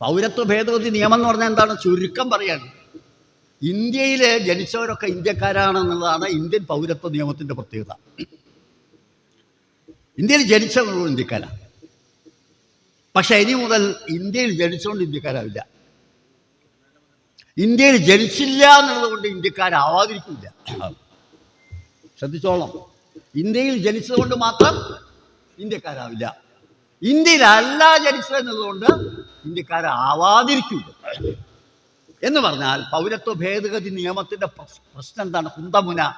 പൗരത്വ ഭേദഗതി നിയമം എന്ന് പറഞ്ഞാൽ എന്താണ്? ചുരുക്കം പറയാണ്. ഇന്ത്യയിൽ ജനിച്ചവരൊക്കെ ഇന്ത്യക്കാരാണെന്നുള്ളതാണ് ഇന്ത്യൻ പൗരത്വ നിയമത്തിന്റെ പ്രത്യേകത. ഇന്ത്യയിൽ ജനിച്ചവരും ഇന്ത്യക്കാരാണ്. പക്ഷെ ഇനി മുതൽ ഇന്ത്യയിൽ ജനിച്ചുകൊണ്ട് ഇന്ത്യക്കാരാവില്ല. ഇന്ത്യയിൽ ജനിച്ചില്ല എന്നുള്ളതുകൊണ്ട് ഇന്ത്യക്കാരാവാതിരിക്കില്ല. ശ്രദ്ധിച്ചോളാം ഇന്ത്യയിൽ ജനിച്ചതുകൊണ്ട് മാത്രം ഇന്ത്യക്കാരാവില്ല. ഇന്ത്യയിലല്ല ജനിച്ചത് എന്നതുകൊണ്ട് ഇന്ത്യക്കാരാവാതിരിക്കില്ല എന്ന് പറഞ്ഞാൽ പൗരത്വ ഭേദഗതി നിയമത്തിന്റെ പ്രശ്നം എന്താണ്? കുന്തമുന.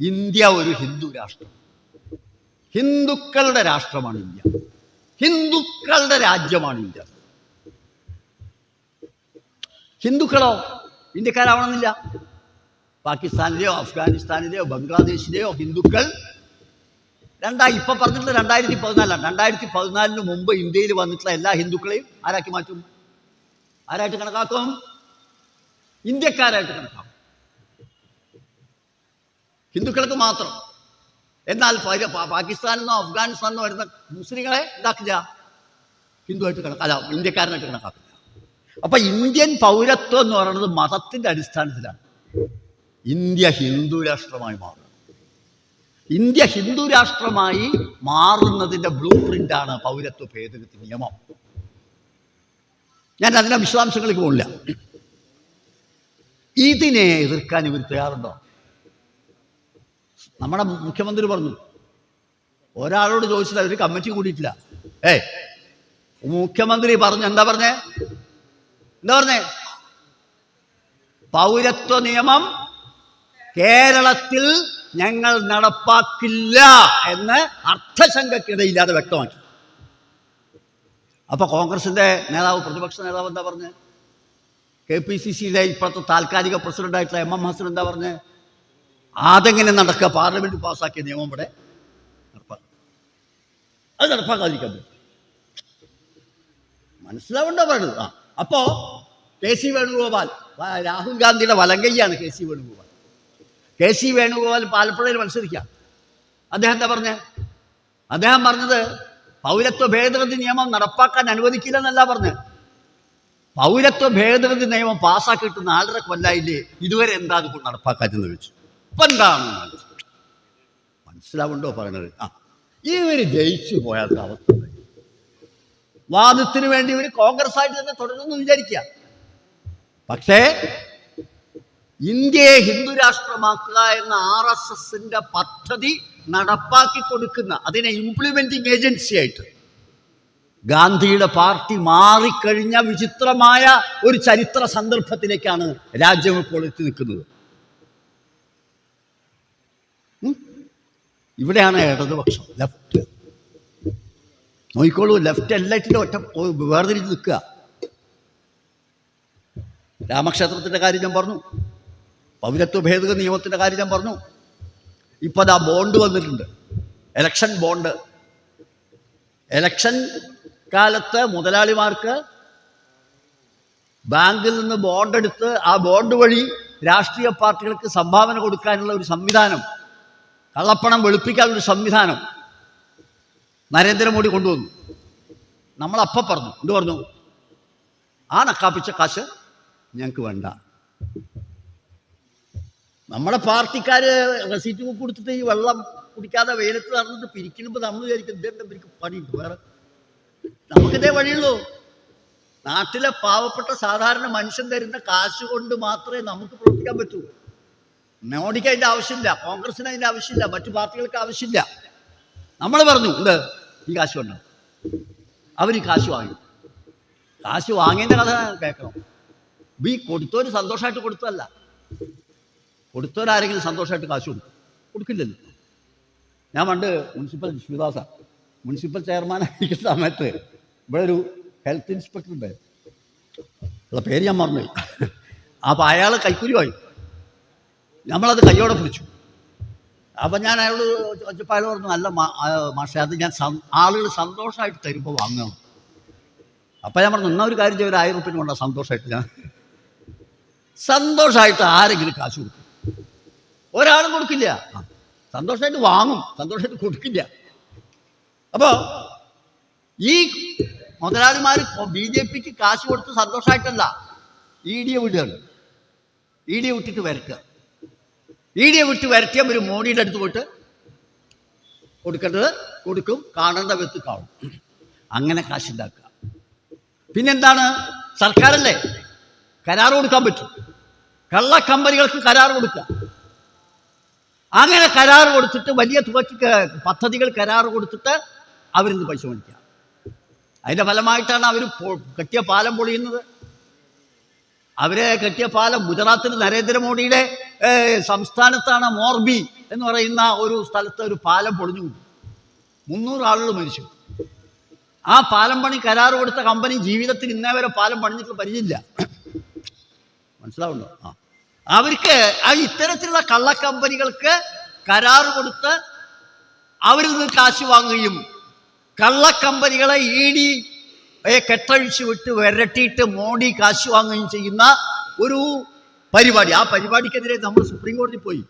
ഇന്ത്യ ഒരു ഹിന്ദു രാഷ്ട്രം. ഹിന്ദുക്കളുടെ രാഷ്ട്രമാണ് ഇന്ത്യ. ഹിന്ദുക്കളുടെ രാജ്യമാണ് ഇന്ത്യ. ഹിന്ദുക്കളോ ഇന്ത്യക്കാരാവണമെന്നില്ല. പാകിസ്ഥാനിലെയോ അഫ്ഗാനിസ്ഥാനിലെയോ ബംഗ്ലാദേശിലെയോ ഹിന്ദുക്കൾ രണ്ടായി ഇപ്പൊ പറഞ്ഞിട്ടുള്ള രണ്ടായിരത്തി പതിനാലാണ് രണ്ടായിരത്തി പതിനാലിന് മുമ്പ് ഇന്ത്യയിൽ വന്നിട്ടുള്ള എല്ലാ ഹിന്ദുക്കളെയും ആരാക്കി മാറ്റും? ആരായിട്ട് കണക്കാക്കും? ഇന്ത്യക്കാരായിട്ട് കണക്കാക്കും. ഹിന്ദുക്കൾക്ക് മാത്രം. എന്നാൽ പാകിസ്ഥാനിൽ നിന്നോ അഫ്ഗാനിസ്ഥാനിൽ നിന്നോ വരുന്ന മുസ്ലിങ്ങളെ ഇതാക്കില്ല. ഹിന്ദുവായിട്ട് കണക്കാ അല്ല ഇന്ത്യക്കാരനായിട്ട് കണക്കാക്കില്ല. അപ്പൊ ഇന്ത്യൻ പൗരത്വം എന്ന് പറയുന്നത് മതത്തിന്റെ അടിസ്ഥാനത്തിലാണ്. ഇന്ത്യ ഹിന്ദു രാഷ്ട്രമായി മാറും. ഇന്ത്യ ഹിന്ദു രാഷ്ട്രമായി മാറുന്നതിന്റെ ബ്ലൂ പ്രിന്റാണ് പൗരത്വ ഭേദഗതി നിയമം. ഞാൻ അതിന്റെ വിശദാംശങ്ങളിലേക്ക് പോകില്ല ഇതിനെ എതിർക്കാൻ ഇവർ തയ്യാറുണ്ടോ? നമ്മുടെ മുഖ്യമന്ത്രി പറഞ്ഞു. ഒരാളോട് ചോദിച്ചില്ല ഒരു കമ്മിറ്റി കൂടിയിട്ടില്ല. ഏ മുഖ്യമന്ത്രി പറഞ്ഞു എന്താ പറഞ്ഞേ? എന്താ പറഞ്ഞേ? പൗരത്വ നിയമം കേരളത്തിൽ ഞങ്ങൾ നടപ്പാക്കില്ല എന്ന് അർത്ഥശങ്കക്കിടയില്ലാതെ വ്യക്തമാക്കി. അപ്പൊ കോൺഗ്രസിന്റെ നേതാവ് പ്രതിപക്ഷ നേതാവ് എന്താ പറഞ്ഞ്? കെ പി സി സിയിലെ ഇപ്പോഴത്തെ താൽക്കാലിക പ്രസിഡന്റായിട്ടുള്ള എം എം ഹസൻ എന്താ പറഞ്ഞ്? അതെങ്ങനെ നടക്കുക? പാർലമെന്റ് പാസ്സാക്കിയ നിയമം ഇവിടെ അത് നടപ്പാക്കാതിരിക്കാൻ പറ്റും. മനസ്സിലാവണ്ടോ പറയുന്നത്? ആ അപ്പോ കെ സി വേണുഗോപാൽ രാഹുൽ ഗാന്ധിയുടെ വലങ്കയ്യാണ് K C Venugopal. K C Venugopal പാലപ്പുഴയിൽ മത്സരിക്കാം. അദ്ദേഹം എന്താ പറഞ്ഞത് അദ്ദേഹം പറഞ്ഞത് പൗരത്വ ഭേദഗതി നിയമം നടപ്പാക്കാൻ അനുവദിക്കില്ല എന്നല്ല പറഞ്ഞത് പൗരത്വ ഭേദഗതി നിയമം പാസ്സാക്കിയിട്ട് നാലര കൊല്ലായില്ലേ? ഇതുവരെ എന്താ അത് കൊണ്ട് നടപ്പാക്കാറ്റെന്ന് ചോദിച്ചു. ഇപ്പൊ എന്താണ് മനസ്സിലാവുണ്ടോ പറയണത്? ആ ഇവർ ജയിച്ചു പോയാത്ത അവസ്ഥ? വാദത്തിന് വേണ്ടി ഇവർ കോൺഗ്രസ് ആയിട്ട് തന്നെ തുടരുമെന്ന് വിചാരിക്കുക. പക്ഷേ ഇന്ത്യയെ ഹിന്ദുരാഷ്ട്രമാക്കുക എന്ന ആർ എസ് എസിന്റെ പദ്ധതി നടപ്പാക്കി കൊടുക്കുന്ന അതിനെ ഇംപ്ലിമെന്റിംഗ് ഏജൻസി ആയിട്ട് ഗാന്ധിയുടെ പാർട്ടി മാറിക്കഴിഞ്ഞ വിചിത്രമായ ഒരു ചരിത്ര സന്ദർഭത്തിലേക്കാണ് രാജ്യം ഇപ്പോൾ എത്തി നിൽക്കുന്നത്. ഇവിടെയാണ് ഇടതുപക്ഷം ലെഫ്റ്റ് നോക്കിക്കോളൂ ലെഫ്റ്റ് എല്ലാറ്റിന്റെ ഒറ്റ വേർതിരിച്ച് നിൽക്കുക. രാമക്ഷേത്രത്തിന്റെ കാര്യം ഞാൻ പറഞ്ഞു. പൗരത്വ ഭേദഗതി നിയമത്തിന്റെ കാര്യം ഞാൻ പറഞ്ഞു. ഇപ്പൊ ആ ബോണ്ട് വന്നിട്ടുണ്ട്. എലക്ഷൻ ബോണ്ട് എലക്ഷൻ കാലത്ത് മുതലാളിമാർക്ക് ബാങ്കിൽ നിന്ന് ബോണ്ട് എടുത്ത് ആ ബോണ്ട് വഴി രാഷ്ട്രീയ പാർട്ടികൾക്ക് സംഭാവന കൊടുക്കാനുള്ള ഒരു സംവിധാനം കള്ളപ്പണം വെളുപ്പിക്കാനുള്ള സംവിധാനം നരേന്ദ്രമോദി കൊണ്ടുവന്നു. നമ്മളപ്പം പറഞ്ഞു എന്ത് പറഞ്ഞു? ആ നക്കാപ്പിച്ച കാശ്? ഞങ്ങൾക്ക് വേണ്ട. നമ്മുടെ പാർട്ടിക്കാര് റെസീറ്റ് കൊടുത്തിട്ട് ഈ വെള്ളം കുടിക്കാതെ വെയിലത്ത് നടന്നിട്ട് പിരിക്കുമ്പോൾ നമ്മൾ വിചാരിക്കും ഇതെന്താ ഇവർക്ക് പണിയുണ്ട് വേറെ നമുക്കിതേ വഴിയുള്ളൂ. നാട്ടിലെ പാവപ്പെട്ട സാധാരണ മനുഷ്യൻ തരുന്ന കാശ് കൊണ്ട് മാത്രമേ നമുക്ക് പ്രവർത്തിക്കാൻ പറ്റൂ. മോഡിക്ക് അതിന്റെ ആവശ്യമില്ല കോൺഗ്രസിന് അതിന്റെ ആവശ്യമില്ല മറ്റു പാർട്ടികൾക്ക് ആവശ്യമില്ല. നമ്മൾ പറഞ്ഞു എന്ത്? ഈ കാശ് വേണ്ട. അവർ കാശ് വാങ്ങി. കാശ് വാങ്ങിയതിന്റെ കഥ കേൾക്കണം. ഈ കൊടുത്തവര് സന്തോഷമായിട്ട് കൊടുത്തതല്ല. കൊടുത്തവരാരെങ്കിലും സന്തോഷമായിട്ട് കാശ് കൊടുക്കും. കൊടുക്കില്ലല്ലോ. ഞാൻ പണ്ട് മുനിസിപ്പൽ ശിവദാസ മുനിസിപ്പൽ ചെയർമാനായിരിക്കുന്ന സമയത്ത് ഇവിടെ ഒരു ഹെൽത്ത് ഇൻസ്പെക്ടർ ഉണ്ട് ഉള്ള പേര് ഞാൻ മറന്നു അപ്പോൾ അയാൾ കൈക്കൂലി വാങ്ങി. നമ്മളത് കയ്യോടെ പിടിച്ചു. അപ്പം ഞാൻ അയാളോട് ചോദിച്ചപ്പോൾ പറഞ്ഞു നല്ല മാഷെ അത് ഞാൻ ആളുകൾ സന്തോഷമായിട്ട് തരുമ്പോൾ വാങ്ങണം അപ്പം ഞാൻ പറഞ്ഞു എന്നാ ഒരു കാര്യം ചെയ്യും ഒരു ആയിരം റുപ്യ കൊണ്ടാണ് സന്തോഷമായിട്ട് ഞാൻ സന്തോഷമായിട്ട് ആരെങ്കിലും കാശ് കൊടുക്കും. ഒരാളും കൊടുക്കില്ല. സന്തോഷമായിട്ട് വാങ്ങും സന്തോഷമായിട്ട് കൊടുക്കില്ല. അപ്പോൾ ഈ മുതലാളിമാർ ബി ജെ പിക്ക് കാശ് കൊടുത്ത് സന്തോഷമായിട്ടല്ല ഇ ഡിയെ വിടുകയാണ്. ഇ ഡിയെ വിട്ടിട്ട് വരട്ടുക ഇ ഡിയെ വിട്ട് വരട്ടിയ ഒരു മോഡിയുടെ അടുത്ത് പോയിട്ട് കൊടുക്കേണ്ടത് കൊടുക്കും കാണേണ്ട വ്യക്തി കാണും. അങ്ങനെ കാശുണ്ടാക്കുക. പിന്നെന്താണ്? സർക്കാരല്ലേ? കരാർ കൊടുക്കാൻ പറ്റും. കള്ള കമ്പനികൾക്ക് കരാർ കൊടുക്കുക. അങ്ങനെ കരാർ കൊടുത്തിട്ട് വലിയ തുകയ്ക്ക് പദ്ധതികൾ കരാർ കൊടുത്തിട്ട് അവരിന്ന് പൈസ മേടിക്കുക. അതിന്റെ ഫലമായിട്ടാണ് അവർ കെട്ടിയ പാലം പൊളിയുന്നത്. അവരെ കെട്ടിയ പാലം ഗുജറാത്തിൽ നരേന്ദ്രമോദിയുടെ സംസ്ഥാനത്താണ് മോർബി എന്ന് പറയുന്ന ഒരു സ്ഥലത്ത് ഒരു പാലം പൊളിഞ്ഞു. മുന്നൂറ് ആളുകൾ മരിച്ചു. ആ പാലം പണി കരാർ കൊടുത്ത കമ്പനി ജീവിതത്തിൽ ഇന്നേ വരെ പാലം പണിഞ്ഞിട്ടുള്ള പരിചയമില്ല. മനസ്സിലാവുണ്ടോ? ആ. അവർക്ക് ആ ഇത്തരത്തിലുള്ള കള്ളക്കമ്പനികൾക്ക് കരാർ കൊടുത്ത് അവരിൽ നിന്ന് കാശ് വാങ്ങുകയും കള്ളക്കമ്പനികളെ ഇ ഡി കെട്ടഴിച്ചു വിട്ട് വിരട്ടിയിട്ട് മോഡി കാശ് വാങ്ങുകയും ചെയ്യുന്ന ഒരു പരിപാടി. ആ പരിപാടിക്കെതിരെ നമ്മൾ സുപ്രീം കോടതി പോയി.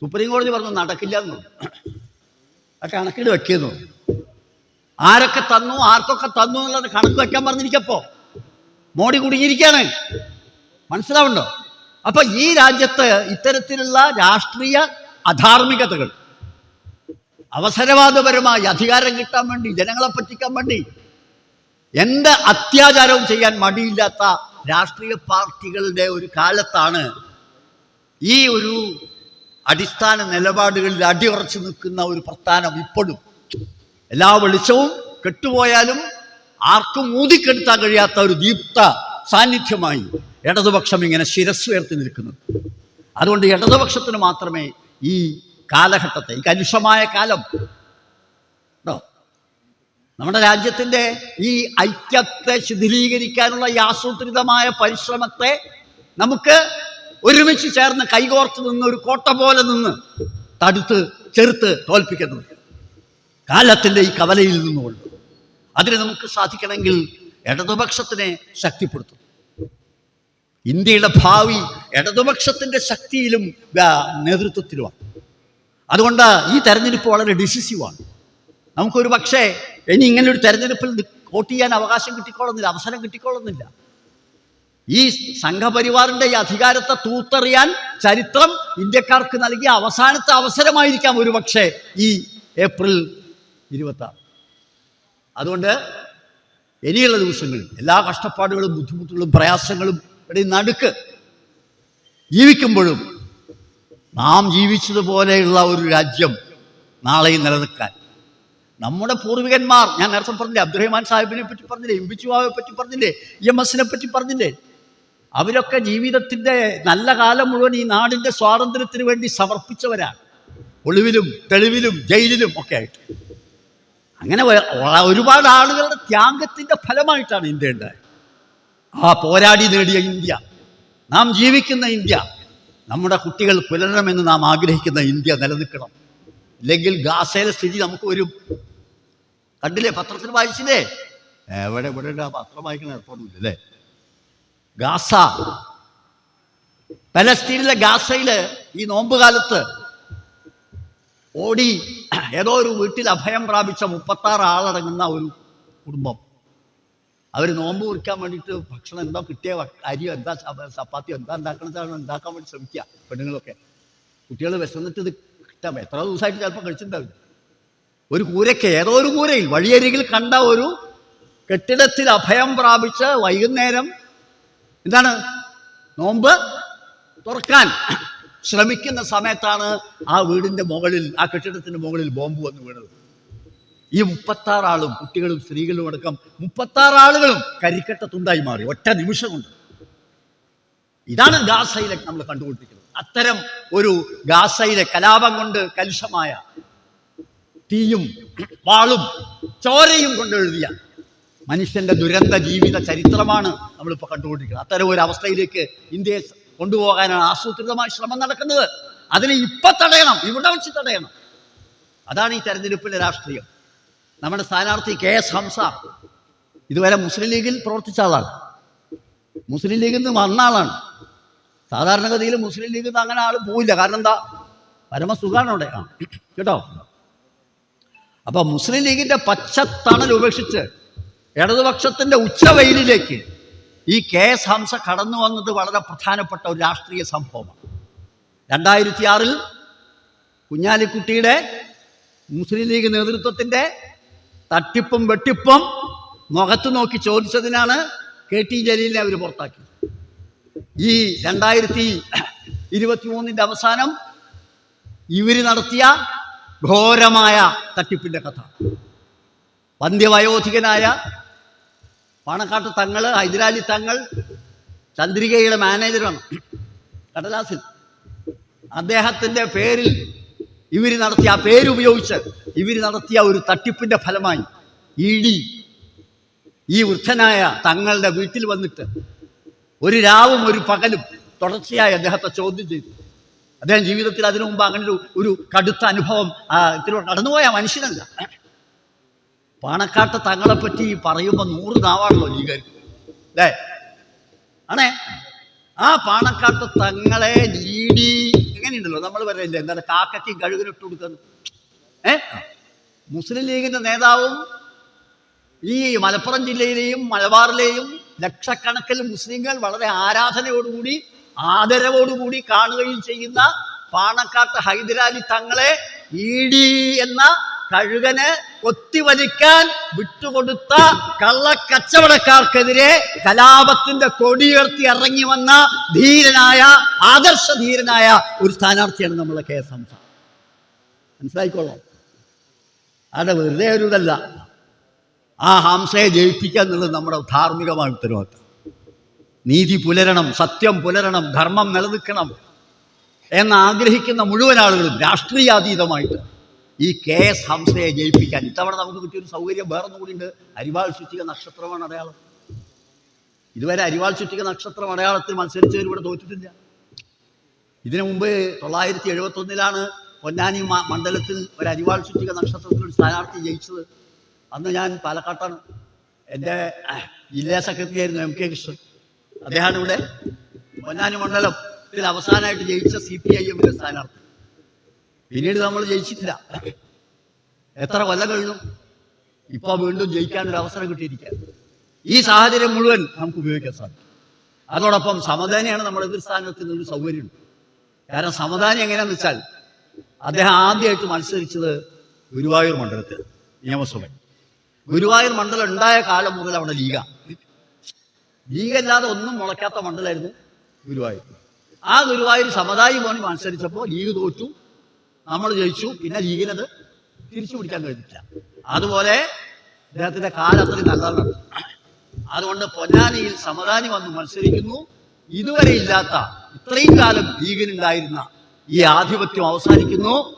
സുപ്രീം കോടതി പറഞ്ഞു നടക്കില്ല എന്ന് ആ കണക്കിൽ വെക്കുന്നു ആരൊക്കെ തന്നു ആർക്കൊക്കെ തന്നു എന്നുള്ളത് കണക്ക് വെക്കാൻ പറഞ്ഞിരിക്കപ്പോ? മോഡി കുടുങ്ങിയിരിക്കുകയാണ് മനസ്സിലാവുണ്ടോ? അപ്പൊ ഈ രാജ്യത്ത് ഇത്തരത്തിലുള്ള രാഷ്ട്രീയ അധാർമികതകൾ അവസരവാദപരമായി അധികാരം കിട്ടാൻ വേണ്ടി ജനങ്ങളെ പറ്റിക്കാൻ വേണ്ടി എന്ത് അത്യാചാരവും ചെയ്യാൻ മടിയില്ലാത്ത രാഷ്ട്രീയ പാർട്ടികളുടെ ഒരു കാലത്താണ് ഈ ഒരു അടിസ്ഥാന നിലപാടുകളിൽ അടിയുറച്ചു നിൽക്കുന്ന ഒരു പ്രസ്ഥാനം ഇപ്പോഴും. എല്ലാ വെളിച്ചവും കെട്ടുപോയാലും ആർക്കും ഊതിക്കെടുത്താൻ കഴിയാത്ത ഒരു ദീപ്ത സാന്നിധ്യമായി ഇടതുപക്ഷം ഇങ്ങനെ ശിരസ് ഉയർത്തി നിൽക്കുന്നത്. അതുകൊണ്ട് ഇടതുപക്ഷത്തിന് മാത്രമേ ഈ കാലഘട്ടത്തെ ഈ കലുഷമായ കാലം നമ്മുടെ രാജ്യത്തിന്റെ ഈ ഐക്യത്തെ ശിഥിലീകരിക്കാനുള്ള ഈ ആസൂത്രിതമായ പരിശ്രമത്തെ നമുക്ക് ഒരുമിച്ച് ചേർന്ന് കൈകോർത്ത് നിന്ന് ഒരു കോട്ട പോലെ നിന്ന് തടുത്ത് ചെറുത്ത് തോൽപ്പിക്കുന്നു കാലത്തിന്റെ ഈ കവലയിൽ നിന്നുകൊണ്ട്. അതിന് നമുക്ക് സാധിക്കണമെങ്കിൽ ഇടതുപക്ഷത്തിനെ ശക്തിപ്പെടുത്തും ഇന്ത്യയുടെ ഭാവി ഇടതുപക്ഷത്തിന്റെ ശക്തിയിലും നേതൃത്വത്തിലുമാണ്. അതുകൊണ്ട് ഈ തെരഞ്ഞെടുപ്പ് വളരെ ഡിസിസീവാണ്. നമുക്കൊരു പക്ഷേ ഇനി ഇങ്ങനെ ഒരു തെരഞ്ഞെടുപ്പിൽ വോട്ട് ചെയ്യാൻ അവകാശം കിട്ടിക്കൊള്ളുന്നില്ല അവസരം കിട്ടിക്കൊള്ളുന്നില്ല ഈ സംഘപരിവാറിന്റെ ഈ അധികാരത്തെ തൂത്തെറിയാൻ ചരിത്രം ഇന്ത്യക്കാർക്ക് നൽകിയ അവസാനത്തെ അവസരമായിരിക്കാം ഒരു പക്ഷേ ഈ ഏപ്രിൽ ഇരുപത്തി ആറ് അതുകൊണ്ട് ഇനിയുള്ള ദിവസങ്ങളിൽ എല്ലാ കഷ്ടപ്പാടുകളും ബുദ്ധിമുട്ടുകളും പ്രയാസങ്ങളും ഇവിടെ നടുക്ക്. ജീവിക്കുമ്പോഴും നാം ജീവിച്ചതുപോലെയുള്ള ഒരു രാജ്യം നാളെയും നിലനിൽക്കാൻ. നമ്മുടെ പൂർവികന്മാർ ഞാൻ നേരത്തെ പറഞ്ഞില്ലേ അബ്ദുറഹ്മാൻ സാഹിബിനെ പറ്റി പറഞ്ഞില്ലേ ഇമ്പിച്ചുവാവെ പറ്റി പറഞ്ഞില്ലേ ഇ എം എസിനെ പറ്റി പറഞ്ഞില്ലേ അവരൊക്കെ ജീവിതത്തിന്റെ നല്ല കാലം മുഴുവൻ ഈ നാടിന്റെ സ്വാതന്ത്ര്യത്തിന് വേണ്ടി സമർപ്പിച്ചവരാണ്. ഒളിവിലും തെളിവിലും ജയിലിലും ഒക്കെ ആയിട്ട്. അങ്ങനെ ഒരുപാട് ആളുകളുടെ ത്യാഗത്തിന്റെ ഫലമായിട്ടാണ് ഇന്ത്യ ഉണ്ടായത്. ആ പോരാടി നേടിയ ഇന്ത്യ നാം ജീവിക്കുന്ന ഇന്ത്യ നമ്മുടെ കുട്ടികൾ പുലരണമെന്ന് നാം ആഗ്രഹിക്കുന്ന ഇന്ത്യ നിലനിൽക്കണം. ഇല്ലെങ്കിൽ ഗാസയിലെ സ്ഥിതി നമുക്ക് വരും. കണ്ടില്ലേ പത്രത്തിൽ വായിച്ചില്ലേ? എവിടെ ഇവിടെ പത്രം വായിക്കുന്ന ഏർപ്പാടില്ല അല്ലേ? ഗാസ പലസ്തീനിലെ ഗാസയിൽ ഈ നോമ്പ് കാലത്ത് ഓടി ഏതോ ഒരു വീട്ടിൽ അഭയം പ്രാപിച്ച മുപ്പത്താറ് ആളടങ്ങുന്ന ഒരു കുടുംബം. അവർ നോമ്പ് കുറിക്കാൻ വേണ്ടിയിട്ട് ഭക്ഷണം എന്താ കിട്ടിയ അരിയോ എന്താ ചപ്പ- ചപ്പാത്തിയോ എന്താ സാധനം ഉണ്ടാക്കാൻ വേണ്ടി ശ്രമിക്കുക പെണ്ണുങ്ങളൊക്കെ. കുട്ടികൾ വിശന്നിട്ട് ഇത് എത്ര ദിവസമായിട്ട് ചിലപ്പോൾ കഴിച്ചിട്ടുണ്ടാവില്ല. ഒരു കൂരയ്ക്ക് ഏതോ ഒരു കൂരയിൽ വഴിയരികിൽ കണ്ട ഒരു കെട്ടിടത്തിൽ അഭയം പ്രാപിച്ച് വൈകുന്നേരം എന്താണ്? നോമ്പ് തുറക്കാൻ ശ്രമിക്കുന്ന സമയത്താണ് ആ വീടിന്റെ മുകളിൽ ആ കെട്ടിടത്തിന്റെ മുകളിൽ ബോംബ് വന്ന് വീണത്. ഈ മുപ്പത്താറ് ആളും കുട്ടികളും സ്ത്രീകളും അടക്കം മുപ്പത്താറ് ആളുകളും കരിക്കട്ട തുണ്ടായി മാറി ഒറ്റ നിമിഷം കൊണ്ട്. ഇതാണ് ഗാസയിലെ നമ്മൾ കണ്ടുകൊണ്ടിരിക്കുന്നത്. അത്തരം ഒരു ഗാസയിലെ കലാപം കൊണ്ട് കലുഷമായ തീയും വാളും ചോരയും കൊണ്ട് എഴുതിയ മനുഷ്യന്റെ ദുരന്ത ജീവിത ചരിത്രമാണ് നമ്മളിപ്പോൾ കണ്ടുകൊണ്ടിരിക്കുന്നത്. അത്തരം ഒരു അവസ്ഥയിലേക്ക് ഇന്ത്യയെ കൊണ്ടുപോകാനാണ് ആസൂത്രിതമായ ശ്രമം നടക്കുന്നത്. അതിനെ ഇപ്പൊ തടയണം ഇവിടെ വെച്ച് തടയണം. അതാണ് ഈ തെരഞ്ഞെടുപ്പിന്റെ രാഷ്ട്രീയം. നമ്മുടെ സ്ഥാനാർത്ഥി കെ എസ് ഹംസ ഇതുവരെ മുസ്ലിം ലീഗിൽ പ്രവർത്തിച്ച ആളാണ്. മുസ്ലിം ലീഗിൽ നിന്ന് വന്ന ആളാണ്. സാധാരണഗതിയിൽ മുസ്ലിം ലീഗിൽ നിന്ന് അങ്ങനെ ആൾ പോയില്ല കാരണം എന്താ? പരമസുഖാണ് അവിടെ. ആ കേട്ടോ? അപ്പൊ മുസ്ലിം ലീഗിന്റെ പച്ചത്തണൽ ഉപേക്ഷിച്ച് ഇടതുപക്ഷത്തിന്റെ ഉച്ചവെയിലിലേക്ക് ഈ കെ എസ് ഹംസ കടന്നു വന്നത് വളരെ പ്രധാനപ്പെട്ട ഒരു രാഷ്ട്രീയ സംഭവമാണ്. രണ്ടായിരത്തി ആറിൽ കുഞ്ഞാലിക്കുട്ടിയുടെ മുസ്ലിം ലീഗ് നേതൃത്വത്തിന്റെ തട്ടിപ്പും വെട്ടിപ്പും മുഖത്ത് നോക്കി ചോദിച്ചതിനാണ് കെ ടി ജലീലിനെ അവർ പുറത്താക്കി ഈ രണ്ടായിരത്തി ഇരുപത്തി മൂന്നിന്റെ അവസാനം ഇവർ നടത്തിയ ഘോരമായ തട്ടിപ്പിന്റെ കഥ. വന്ധ്യവയോധികനായ പാണക്കാട്ട് തങ്ങൾ ഹൈദരാലി തങ്ങൾ ചന്ദ്രികയുടെ മാനേജറാണ് കടലാസിൽ. അദ്ദേഹത്തിന്റെ പേരിൽ ഇവർ നടത്തിയ ആ പേരുപയോഗിച്ച് ഇവർ നടത്തിയ ഒരു തട്ടിപ്പിന്റെ ഫലമായി ഇ ഡി ഈ വൃദ്ധനായ തങ്ങളുടെ വീട്ടിൽ വന്നിട്ട് ഒരു രാവും ഒരു പകലും തുടർച്ചയായി അദ്ദേഹത്തെ ചോദ്യം ചെയ്തു. അദ്ദേഹം ജീവിതത്തിൽ അതിനു മുമ്പ് അങ്ങനെ ഒരു കടുത്ത അനുഭവം ഇതിലൂടെ കടന്നുപോയ മനുഷ്യനല്ല. പാണക്കാട്ട് തങ്ങളെപ്പറ്റി പറയുമ്പോൾ നൂറ് നാവാണല്ലോ ലീഗർക്ക് അല്ലേ? ആണേ? ആ പാണക്കാട്ട് തങ്ങളെ ലീഡി എങ്ങനെയുണ്ടല്ലോ നമ്മൾ പറയില്ലേ എന്താണ് കാക്കയ്ക്കും കഴുകിനിട്ട് കൊടുക്കുന്നു? ഏ? മുസ്ലിം ലീഗിന്റെ നേതാവും ഈ മലപ്പുറം ജില്ലയിലെയും മലബാറിലെയും ലക്ഷക്കണക്കിന് മുസ്ലിങ്ങൾ വളരെ ആരാധനയോടുകൂടി ആദരവോടുകൂടി കാണുകയും ചെയ്യുന്ന പാണക്കാട്ട് ഹൈദരാലി തങ്ങളെ ഇ ഡി എന്ന കഴുകന് കൊത്തിവലിക്കാൻ വിട്ടുകൊടുത്ത കള്ളക്കച്ചവടക്കാർക്കെതിരെ കലാപത്തിന്റെ കൊടിയുയർത്തി ഇറങ്ങി വന്ന ധീരനായ ആദർശ ധീരനായ ഒരു സ്ഥാനാർത്ഥിയാണ് നമ്മളെ കെ എസ് ഹംസ മനസ്സിലായിക്കോളാം? അത് വെറുതെ ഒരു ഇതല്ല ആ ഹംസയെ ജയിപ്പിക്കുക എന്നുള്ളത് നമ്മുടെ ധാർമ്മികമായ ഉത്തരവാദിത്തം. നീതി പുലരണം സത്യം പുലരണം ധർമ്മം നിലനിൽക്കണം എന്ന് ആഗ്രഹിക്കുന്ന മുഴുവൻ ആളുകളും രാഷ്ട്രീയാതീതമായിട്ട് ഈ കെ എസ് ഹംസയെ ജയിപ്പിക്കാൻ ഇത്തവണ നമുക്ക് കിട്ടിയൊരു സൗകര്യം വേറെ കൂടിയുണ്ട് അരിവാൾ ശുചിക നക്ഷത്രമാണ് അടയാളം. ഇതുവരെ അരിവാൾ ശുചിക നക്ഷത്രം അടയാളത്തിൽ മത്സരിച്ചവർ ഇവിടെ തോറ്റിട്ടില്ല. ഇതിനു മുമ്പ് തൊള്ളായിരത്തി എഴുപത്തി ഒന്നിലാണ് പൊന്നാനി മണ്ഡലത്തിൽ ഒരു അരിവാൾ ശുചിക നക്ഷത്രത്തിൽ ഒരു സ്ഥാനാർത്ഥി ജയിച്ചത്. അന്ന് ഞാൻ പാലക്കാട്ടാണ്. എന്റെ ജില്ലാ സെക്രട്ടറി ആയിരുന്നു എം കെ കൃഷ്ണൻ. അദ്ദേഹമാണ് ഇവിടെ പൊന്നാനി മണ്ഡലത്തിൽ അവസാനമായിട്ട് ജയിച്ച സി പി ഐ എമ്മിന്റെ സ്ഥാനാർത്ഥി. പിന്നീട് നമ്മൾ ജയിച്ചിട്ടില്ല. എത്ര കൊല്ലം കഴിഞ്ഞു? ഇപ്പൊ വീണ്ടും ജയിക്കാനൊരു അവസരം കിട്ടിയിരിക്കുകയാണ് ഈ സാഹചര്യം മുഴുവൻ നമുക്ക് ഉപയോഗിക്കാൻ സാധിക്കും. അതോടൊപ്പം സമതാനിയാണ് നമ്മുടെ എതിർ സ്ഥാനത്ത് സൗകര്യം കാരണം സമതാനി എങ്ങനെയാന്ന് വെച്ചാൽ അദ്ദേഹം ആദ്യമായിട്ട് മത്സരിച്ചത് ഗുരുവായൂർ മണ്ഡലത്തിൽ നിയമസഭ ഗുരുവായൂർ മണ്ഡലം ഉണ്ടായ കാലം മുതൽ അവിടെ ലീഗ. ലീഗല്ലാതെ ഒന്നും മുളയ്ക്കാത്ത മണ്ഡലമായിരുന്നു ഗുരുവായൂർ. ആ ഗുരുവായൂർ സമതായി പോയി മത്സരിച്ചപ്പോൾ ലീഗ് തോറ്റു. നമ്മൾ ജയിച്ചു. പിന്നെ ലീഗിനത് തിരിച്ചു പിടിക്കാൻ കഴിഞ്ഞിട്ടില്ല. അതുപോലെ അദ്ദേഹത്തിന്റെ കാലം അത്രയും നല്ലതാണ്. അതുകൊണ്ട് പൊന്നാനിയിൽ സമദാനി വന്ന് മത്സരിക്കുന്നു. ഇതുവരെ ഇല്ലാത്ത ഇത്രയും കാലം ലീഗിനുണ്ടായിരുന്ന ഈ ആധിപത്യം അവസാനിക്കുന്നു.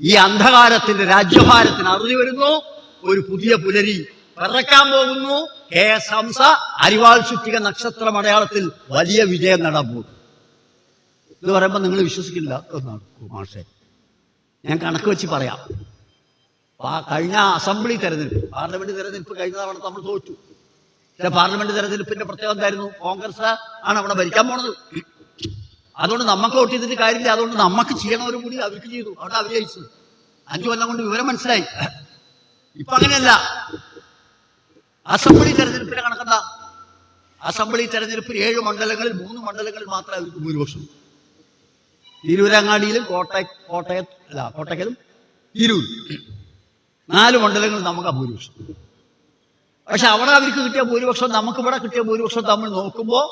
ഈ അന്ധകാരത്തിന്റെ രാജ്യഭാരത്തിന് അറുതി വരുന്നു. ഒരു പുതിയ പുലരി പിറക്കാൻ പോകുന്നു. കെ എസ് ഹംസ അരിവാൾ ചുറ്റിക നക്ഷത്ര മലയാളത്തിൽ വലിയ വിജയം നേടാൻ പോകുന്നു. ഇത് പറയുമ്പോൾ നിങ്ങൾ വിശ്വസിക്കില്ല എന്നാണ് മാഷെ. ഞാൻ കണക്ക് വെച്ച് പറയാം. കഴിഞ്ഞ അസംബ്ലി തെരഞ്ഞെടുപ്പ് പാർലമെന്റ് തെരഞ്ഞെടുപ്പ് കഴിഞ്ഞ തവണ നമ്മൾ തോറ്റു. പാർലമെന്റ് തെരഞ്ഞെടുപ്പിന്റെ പ്രത്യേകത എന്തായിരുന്നു? കോൺഗ്രസ് ആണ് അവിടെ ഭരിക്കാൻ പോണത്. അതുകൊണ്ട് നമുക്ക് വോട്ട് ചെയ്തിട്ട് കാര്യമില്ല. അതുകൊണ്ട് നമുക്ക് ചെയ്യണവരും കൂടി അവർക്ക് ചെയ്തു. അവിടെ അവർ ജയിച്ചു. അഞ്ചു കൊല്ലം കൊണ്ട് വിവരം മനസ്സിലായി. ഇപ്പൊ അങ്ങനെയല്ല. അസംബ്ലി തെരഞ്ഞെടുപ്പിന്റെ കണക്കെന്താ? അസംബ്ലി തെരഞ്ഞെടുപ്പിൽ ഏഴ് മണ്ഡലങ്ങളിൽ മൂന്ന് മണ്ഡലങ്ങളിൽ മാത്രമേ അവർക്ക് ഭൂരിപക്ഷം തിരൂരങ്ങാടിയിലും കോട്ടയ കോട്ടയ കോട്ടയ്ക്കലും തിരൂർ. നാല് മണ്ഡലങ്ങൾ നമുക്ക് ആ ഭൂരിപക്ഷം. പക്ഷെ അവിടെ അവർക്ക് കിട്ടിയ ഭൂരിപക്ഷം നമുക്ക് ഇവിടെ കിട്ടിയ ഭൂരിപക്ഷം തമ്മിൽ നോക്കുമ്പോൾ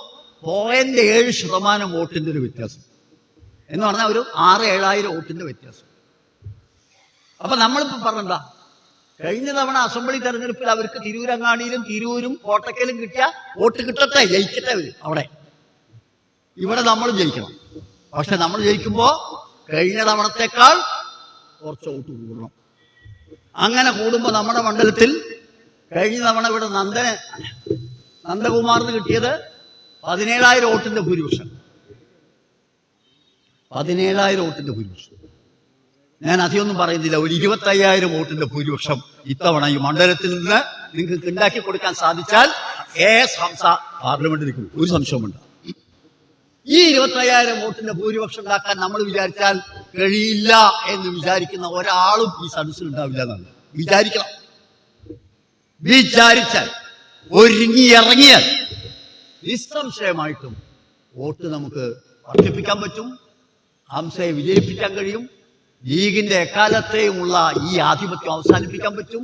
പോയിന്റ് ഏഴ് ശതമാനം വോട്ടിന്റെ ഒരു വ്യത്യാസം. എന്ന് പറഞ്ഞാൽ ഒരു ആറ് ഏഴായിരം വോട്ടിന്റെ വ്യത്യാസം. അപ്പൊ നമ്മളിപ്പോ പറഞ്ഞ കഴിഞ്ഞ തവണ അസംബ്ലി തെരഞ്ഞെടുപ്പിൽ അവർക്ക് തിരൂരങ്ങാടിയിലും തിരൂരും കോട്ടക്കലും കിട്ടിയ വോട്ട് കിട്ടട്ടെ ജയിക്കട്ടെ അവിടെ. ഇവിടെ നമ്മൾ ജയിക്കണം. പക്ഷെ നമ്മൾ ജയിക്കുമ്പോ കഴിഞ്ഞ തവണത്തേക്കാൾ കുറച്ച് വോട്ട് കൂടണം. അങ്ങനെ കൂടുമ്പോൾ നമ്മുടെ മണ്ഡലത്തിൽ കഴിഞ്ഞ തവണ ഇവിടെ നന്ദന് നന്ദകുമാറിന് കിട്ടിയത് പതിനേഴായിരം വോട്ടിന്റെ ഭൂരിപക്ഷം. പതിനേഴായിരം വോട്ടിന്റെ ഭൂരിപക്ഷം. ഞാൻ അധികമൊന്നും പറയുന്നില്ല. ഒരു ഇരുപത്തയ്യായിരം വോട്ടിന്റെ ഭൂരിപക്ഷം ഇത്തവണ ഈ മണ്ഡലത്തിൽ നിന്ന് നിങ്ങൾക്ക് ഉണ്ടാക്കി കൊടുക്കാൻ സാധിച്ചാൽ കെ എസ് പാർലമെന്റിൽ ഒരു സംശയമുണ്ട് ഈ ഇരുപത്തയ്യായിരം വോട്ടിന്റെ ഭൂരിപക്ഷം ഉണ്ടാക്കാൻ നമ്മൾ വിചാരിച്ചാൽ കഴിയില്ല എന്ന് വിചാരിക്കുന്ന ഒരാളും ഈ സദസ്സിൽ ഉണ്ടാവില്ല എന്നാണ്. വിചാരിക്കണം. വിചാരിച്ചാൽ ഒരുങ്ങി ഇറങ്ങിയാൽ നിസ്സംശയമായിട്ടും വോട്ട് നമുക്ക് വർദ്ധിപ്പിക്കാൻ പറ്റും ഹംസയെ വിജയിപ്പിക്കാൻ കഴിയും ലീഗിന്റെ എക്കാലത്തെയുമുള്ള ഈ ആധിപത്യം അവസാനിപ്പിക്കാൻ പറ്റും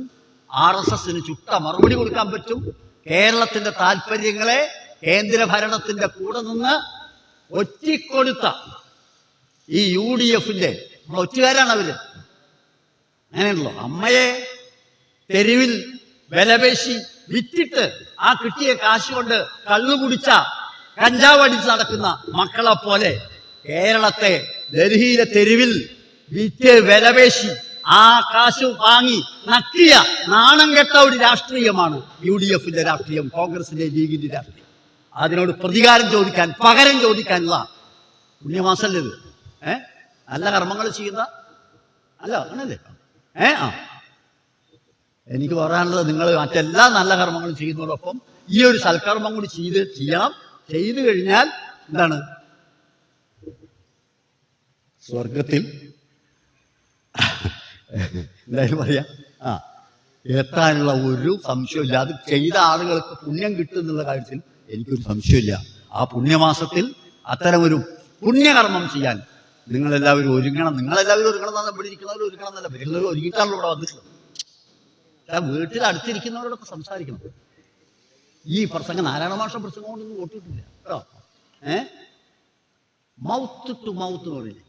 ആർ എസ് എസിന് ചുട്ട മറുപടി കൊടുക്കാൻ പറ്റും കേരളത്തിന്റെ താല്പര്യങ്ങളെ കേന്ദ്ര ഭരണത്തിന്റെ കൂടെ നിന്ന് ഒറ്റിക്കൊടുത്ത ഈ യു ഡി നമ്മൾ ഒറ്റുകാരാണ് അവർ. അങ്ങനെയല്ലോ അമ്മയെ തെരുവിൽ വിലപേശി വിറ്റിട്ട് ആ കിട്ടിയ കാശ് കൊണ്ട് കള്ളു കുടിച്ച കഞ്ചാവ് അടിച്ച് നടക്കുന്ന മക്കളെ പോലെ കേരളത്തെ ഡൽഹിയിലെ തെരുവിൽ വിറ്റ് വിലപേശി ആ കാശ് വാങ്ങി നക്കിയ നാണം കെട്ട ഒരു രാഷ്ട്രീയമാണ് യു ഡി എഫിന്റെ രാഷ്ട്രീയം കോൺഗ്രസിന്റെ ലീഗിന്റെ രാഷ്ട്രീയം. അതിനോട് പ്രതികാരം ചോദിക്കാൻ പകരം ചോദിക്കാനുള്ള പുണ്യമാസല്ലേ ഇത്? ഏ? നല്ല കർമ്മങ്ങൾ ചെയ്യുന്ന അല്ല അങ്ങനല്ലേ? ഏ? ആ. എനിക്ക് പറയാനുള്ളത് നിങ്ങൾ മറ്റെല്ലാ നല്ല കർമ്മങ്ങളും ചെയ്യുന്നതോടൊപ്പം ഈ ഒരു സൽക്കർമ്മം കൂടി ചെയ്ത് ചെയ്യണം ചെയ്തു കഴിഞ്ഞാൽ എന്താണ്? സ്വർഗത്തിൽ എന്തായാലും പറയാം. ആ. എത്താനുള്ള ഒരു സംശയമില്ല അത് ചെയ്ത ആളുകൾക്ക് പുണ്യം കിട്ടും എന്നുള്ള കാര്യത്തിൽ എനിക്കൊരു സംശയമില്ല. ആ പുണ്യമാസത്തിൽ അത്തരം ഒരു പുണ്യകർമ്മം ചെയ്യാൻ നിങ്ങളെല്ലാവരും ഒരുങ്ങണം. നിങ്ങളെല്ലാവരും ഒരുങ്ങണം എന്നാണ് ഇവിടെ ഇരിക്കുന്നവർ ഒരുങ്ങണം എന്നല്ല വരുന്നവർ ഒരുങ്ങിയിട്ടാണല്ലോ ഇവിടെ വന്നിട്ടുള്ളത്. വീട്ടിൽ അടുത്തിരിക്കുന്നവരോടൊക്കെ സംസാരിക്കണം. ഈ പ്രസംഗം നാരായണ മാഷ പ്രസംഗം കൊണ്ടൊന്നും ഓട്ടിട്ടില്ല കേട്ടോ? ഏ? മൗത്ത് ടു മൗത്ത് എന്ന് പറയുന്നത്.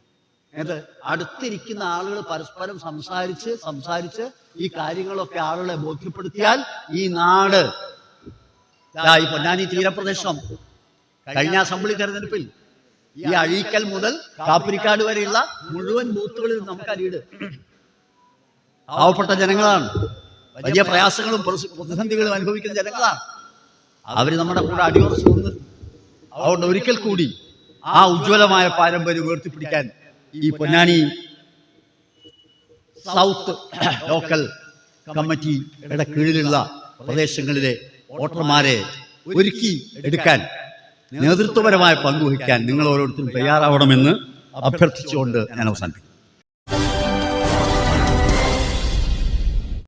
ഏത്? അടുത്തിരിക്കുന്ന ആളുകൾ പരസ്പരം സംസാരിച്ച് സംസാരിച്ച് ഈ കാര്യങ്ങളൊക്കെ ആളുകളെ ബോധ്യപ്പെടുത്തിയാൽ ഈ നാട് ഈ പൊന്നാനി തീരപ്രദേശം. കഴിഞ്ഞ അസംബ്ലി തെരഞ്ഞെടുപ്പിൽ ഈ അഴീക്കൽ മുതൽ കാപ്പിരിക്കാട് വരെയുള്ള മുഴുവൻ ബൂത്തുകളിൽ നമുക്ക് അരിയിട്. പാവപ്പെട്ട ജനങ്ങളാണ്. വലിയ പ്രയാസങ്ങളും പ്രതിസന്ധികളും അനുഭവിക്കുന്ന ജനങ്ങളാണ്. അവർ നമ്മുടെ കൂടെ അടിയോറച്ച് നിന്ന് അതുകൊണ്ട് ഒരിക്കൽ കൂടി ആ ഉജ്ജ്വലമായ പാരമ്പര്യം ഉയർത്തിപ്പിടിക്കാൻ ഈ പൊന്നാനി സൗത്ത് ലോക്കൽ കമ്മിറ്റിയുടെ കീഴിലുള്ള പ്രദേശങ്ങളിലെ വോട്ടർമാരെ ഒരുക്കി എടുക്കാൻ നേതൃത്വപരമായ പങ്കുവഹിക്കാൻ നിങ്ങൾ ഓരോരുത്തരും തയ്യാറാവണമെന്ന് അഭ്യർത്ഥിച്ചുകൊണ്ട് ഞാൻ അവസാനിപ്പിക്കും